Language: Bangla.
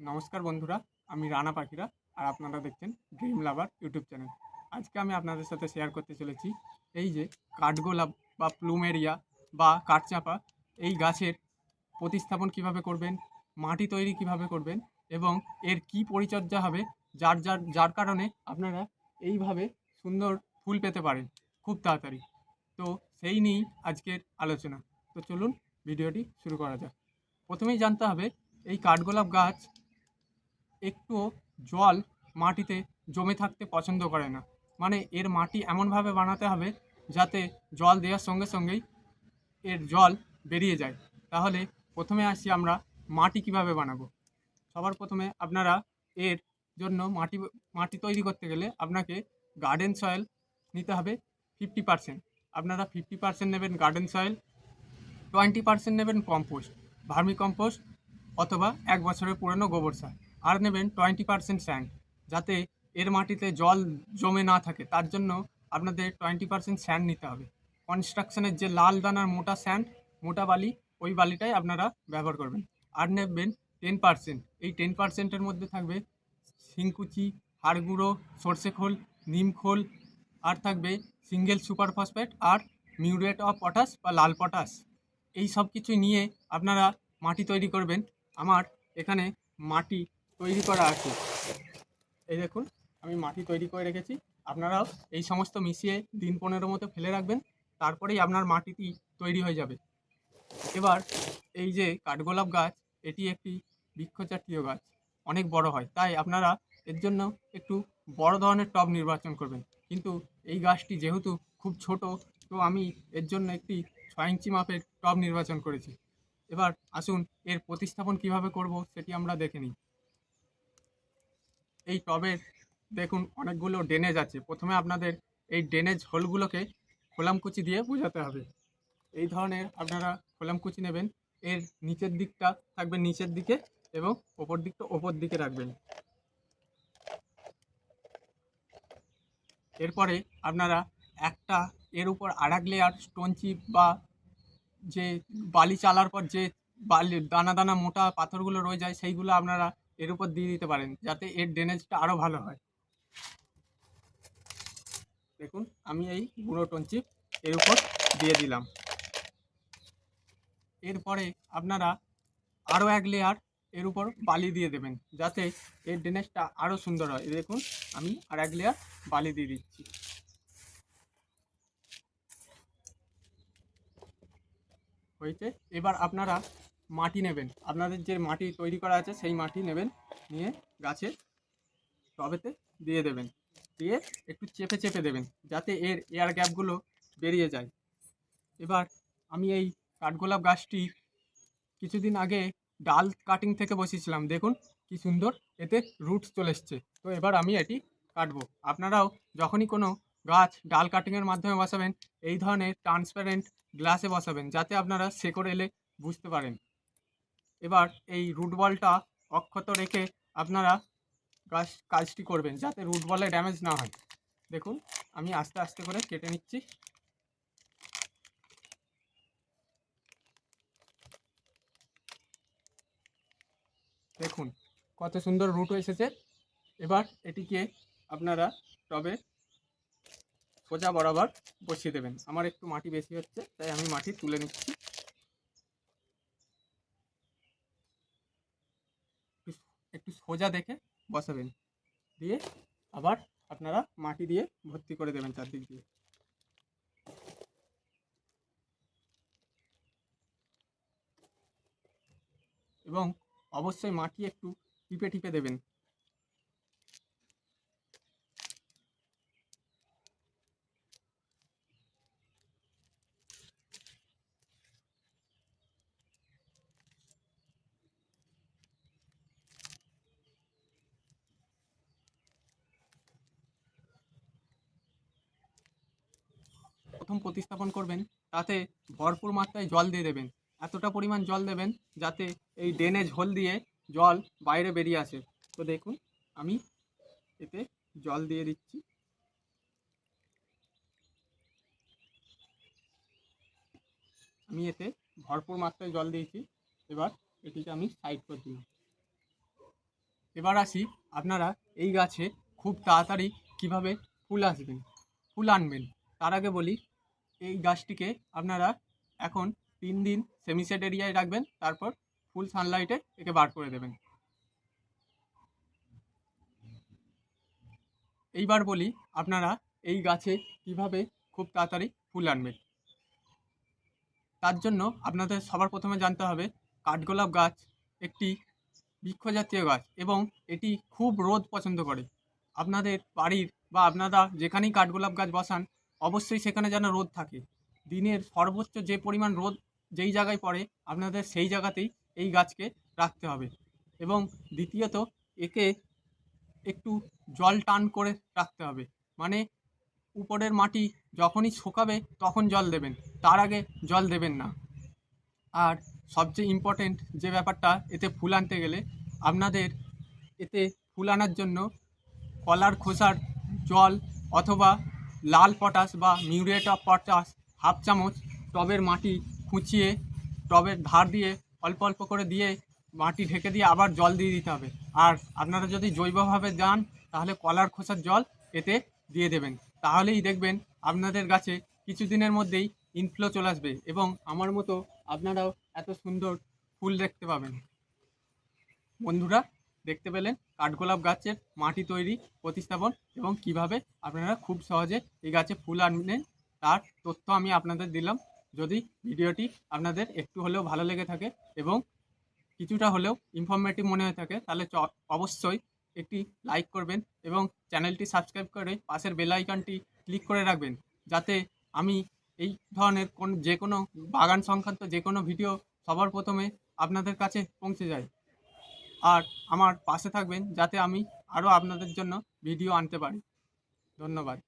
নমস্কার বন্ধুরা, আমি রানা পাখিরা আর আপনারা দেখছেন ড্রিম লাভার ইউটিউব চ্যানেল আজকে আমি আপনাদের সাথে শেয়ার করতে চলেছি এই যে কাঠগোলাপ বা প্লুমেরিয়া বা কাঠচাপা, এই গাছের প্রতিস্থাপন কীভাবে করবেন, মাটি তৈরি কীভাবে করবেন এবং এর কি পরিচর্যা হবে, যার যার যার কারণে আপনারা এইভাবে সুন্দর ফুল পেতে পারেন খুব তাড়াতাড়ি। তো সেই নিয়েই আজকের আলোচনা। তো চলুন ভিডিওটি শুরু করা যাক। প্রথমেই জানতে হবে, এই কাঠগোলাপ গাছ একটুও জল মাটিতে জমে থাকতে পছন্দ করে না। মানে এর মাটি এমনভাবে বানাতে হবে যাতে জল দেওয়ার সঙ্গে সঙ্গেই এর জল বেরিয়ে যায়। তাহলে প্রথমে আসি আমরা মাটি কীভাবে বানাবো। সবার প্রথমে আপনারা এর জন্য মাটি মাটি তৈরি করতে গেলে আপনাকে গার্ডেন সয়েল নিতে হবে ফিফটি পার্সেন্ট আপনারা ফিফটি পার্সেন্ট নেবেন গার্ডেন সয়েল টোয়েন্টি পার্সেন্ট নেবেন কম্পোস্ট ভার্মি কম্পোস্ট অথবা এক বছরের পুরনো গোবর সার। আর নেবেন টোয়েন্টি পার্সেন্ট স্যান্ড যাতে এর মাটিতে জল জমে না থাকে। তার জন্য আপনাদের টোয়েন্টি পার্সেন্ট স্যান্ড নিতে হবে। কনস্ট্রাকশনের যে লাল দানার মোটা স্যান্ড মোটা বালি, ওই বালিটাই আপনারা ব্যবহার করবেন। আর নেবেন টেন পার্সেন্ট এই টেন পার্সেন্টের মধ্যে থাকবে শিংকুচি হাড় গুঁড়ো সর্ষে খোল, নিম খোল, আর থাকবে সিঙ্গেল সুপার ফসফেট আর মিউরেট অফ পটাশ বা লাল পটাশ। এই সব কিছু নিয়ে আপনারা মাটি তৈরি করবেন। আমার এখানে মাটি তৈরি করা আছে। এই দেখুন, আমি মাটি তৈরি করে রেখেছি। আপনারাও এই সমস্ত মিশিয়ে দিন পনেরো মতো ফেলে রাখবেন, তারপরেই আপনার মাটিটি তৈরি হয়ে যাবে। এবার এই যে কাঠগোলাপ গাছ, এটি একটি বৃক্ষজাতীয় গাছ, অনেক বড় হয়। তাই আপনারা এর জন্য একটু বড় ধরনের টব নির্বাচন করবেন। কিন্তু এই গাছটি যেহেতু খুব ছোট, তো আমি এর জন্য একটি ছয় ইঞ্চি মাপের টব নির্বাচন করেছি। এবার আসুন, এর প্রতিস্থাপন কীভাবে করব সেটি আমরা দেখে নিই। এই টবের দেখুন অনেকগুলো ড্রেনেজ আছে। প্রথমে আপনাদের এই ড্রেনেজ হোলগুলোকে খোলামকুচি দিয়ে বোঝাতে হবে। এই ধরনের আপনারা খোলামকুচি নেবেন। এর নিচের দিকটা থাকবে নিচের দিকে এবং ওপর দিকটা ওপর দিকে রাখবেন। এরপরে আপনারা একটা এর উপর আর এক লেয়ার স্টোন চিপ বা যে বালি চালার পর যে বালি, দানা দানা মোটা পাথরগুলো রয়ে যায়, সেইগুলো আপনারা এর উপর দিয়ে দিতে পারেন, যাতে এর ড্রেনেজটা আরও ভালো হয়। দেখুন, আমি এই গুঁড়ো টঞ্চিপ এর উপর দিয়ে দিলাম। এরপরে আপনারা আরও এক লেয়ার এর উপর বালি দিয়ে দেবেন, যাতে এর ড্রেনেজটা আরও সুন্দর হয়। দেখুন, আমি আর এক লেয়ার বালি দিয়ে দিচ্ছি। হয়েছে? এবার আপনারা মাটি নেবেন। আপনাদের যে মাটি তৈরি করা আছে, সেই মাটি নেবেন, নিয়ে গাছে টবেতে দিয়ে দেবেন। দিয়ে একটু চেপে চেপে দেবেন, যাতে এর এয়ার গ্যাপগুলো বেরিয়ে যায়। এবার আমি এই কাঠগোলাপ গাছটি কিছুদিন আগে ডাল কাটিং থেকে বসিয়েছিলাম। দেখুন কি সুন্দর, এতে রুটস চলে এসছে। তো এবার আমি এটি কাটবো। আপনারাও যখনই কোনো গাছ ডাল কাটিংয়ের মাধ্যমে বসাবেন, এই ধরনের ট্রান্সপারেন্ট গ্লাসে বসাবেন, যাতে আপনারা শেকড় এলে বুঝতে পারেন। এবার এই রুট বলটা অক্ষত রেখে আপনারা গাছ কাজটি করবেন যাতে রুট বলে ড্যামেজ না হয়। দেখুন, আমি আস্তে আস্তে করে কেটে নিচ্ছি। দেখুন, কত সুন্দর রুট এসেছে। এবার এটিকে আপনারা টবে সোজা বরাবর বসিয়ে দেবেন। আমার একটু মাটি বেশি হচ্ছে, তাই আমি মাটি তুলে নিচ্ছি। একটু- সোজা দেখে বসাবেন। দিয়ে আবার আপনারা মাটি দিয়ে ভর্তি করে দেবেন চারদিক দিয়ে। এবং অবশ্যই মাটি একটু টিপে টিপে দেবেন। প্রথম প্রতিস্থাপন করবেন, তাতে ভরপুর মাত্রায় জল দিয়ে দেবেন। এতটা পরিমাণ জল দেবেন যাতে এই ড্রেনেজ হোল দিয়ে জল বাইরে বেরিয়ে আসে। তো দেখুন, আমি এতে জল দিয়ে দিচ্ছি। আমি এতে ভরপুর মাত্রায় জল দিয়েছি। এবার এটিকে আমি সাইড করে দিলাম। এবার আসি, আপনারা এই গাছে খুব তাড়াতাড়ি কীভাবে ফুল আসবেন? ফুল আনবেন। তার আগে বলি এই গাছটিকে আপনারা এখন তিন দিন সেমিসেড এরিয়ায় রাখবেন, তারপর ফুল সানলাইটে একে বার করে দেবেন। এইবার বলি আপনারা এই গাছে কীভাবে খুব তাড়াতাড়ি ফুল আনবেন। তার জন্য আপনাদের সবার প্রথমে জানতে হবে, কাঠগোলাপ গাছ একটি বৃক্ষজাতীয় গাছ এবং এটি খুব রোদ পছন্দ করে। আপনাদের বাড়ির বা আপনারা যেখানেই কাঠগোলাপ গাছ বসান অবশ্যই সেখানে যেন রোদ থাকে। দিনের সর্বোচ্চ যে পরিমাণ রোদ যেই জায়গায় পড়ে, আপনাদের সেই জায়গাতেই এই গাছকে রাখতে হবে। এবং দ্বিতীয়ত, একে একটু জল টান করে রাখতে হবে। মানে উপরের মাটি যখনই শুকাবে, তখন জল দেবেন। তার আগে জল দেবেন না। আর সবচেয়ে ইম্পর্টেন্ট যে ব্যাপারটা, এতে ফুল আনতে গেলে আপনাদের এতে ফুল আনার জন্য কলার খোসার জল অথবা লাল পটাশ বা মিউরেট অফ পটাশ হাফ চামচ টবের মাটি খুঁচিয়ে, টবের ধার দিয়ে অল্প অল্প করে দিয়ে মাটি ঢেকে দিয়ে আবার জল দিয়ে দিতে হবে। আর আপনারা যদি জৈবভাবে যান, তাহলে কলার খোসার জল এতে দিয়ে দেবেন। তাহলেই দেখবেন আপনাদের গাছে কিছুদিনের মধ্যেই ইনফ্লো চলে আসবে এবং আমার মতো আপনারাও এত সুন্দর ফুল দেখতে পাবেন। বন্ধুরা দেখতে পেলেন কাঠগোলাপ গাছের মাটি তৈরি, প্রতিস্থাপন এবং কীভাবে আপনারা খুব সহজে এই গাছে ফুল আনবেন তার তথ্য আমি আপনাদের দিলাম। যদি ভিডিওটি আপনাদের একটু হলেও ভালো লেগে থাকে এবং কিছুটা হলেও ইনফরমেটিভ মনে হয়ে থাকে, তাহলে অবশ্যই একটি লাইক করবেন এবং চ্যানেলটি সাবস্ক্রাইব করে পাশের বেল আইকনটি ক্লিক করে রাখবেন। যাতে আমি এই ধরনের কোন যে কোনো বাগান সংক্রান্ত যে কোনো ভিডিও সবার প্রথমে আপনাদের কাছে পৌঁছে যায়। আর আমার পাশে থাকবেন যাতে আমি আরও আপনাদের জন্য ভিডিও আনতে পারি। ধন্যবাদ।